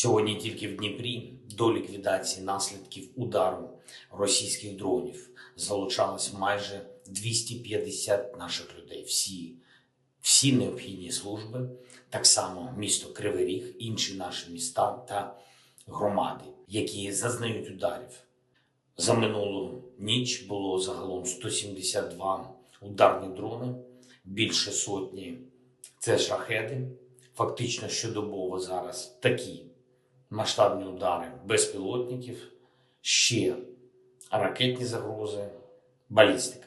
Сьогодні тільки в Дніпрі до ліквідації наслідків удару російських дронів залучалось майже 250 наших людей. Всі, всі необхідні служби, так само місто Кривий Ріг, інші наші міста та громади, які зазнають ударів. За минулу ніч було загалом 172 ударні дрони, більше сотні це шахеди. Фактично щодобово зараз такі масштабні удари безпілотників, ще ракетні загрози, балістика.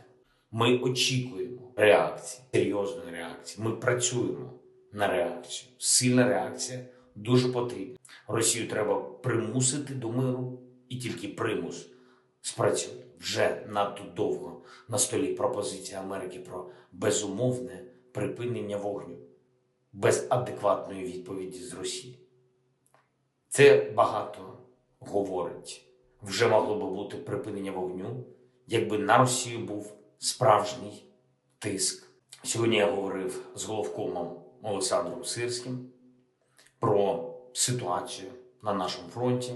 Ми очікуємо реакції, серйозної реакції. Ми працюємо на реакцію. Сильна реакція дуже потрібна. Росію треба примусити до миру, і тільки примус спрацює. Вже надто довго на столі пропозиція Америки про безумовне припинення вогню без адекватної відповіді з Росії. Це багато говорить. Вже могло би бути припинення вогню, якби на Росію був справжній тиск. Сьогодні я говорив з головкомом Олександром Сирським про ситуацію на нашому фронті,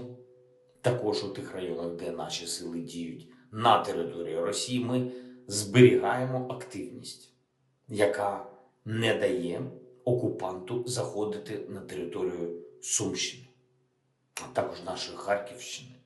також у тих районах, де наші сили діють на території Росії. Ми зберігаємо активність, яка не дає окупанту заходити на територію Сумщини, також нашої Харківщини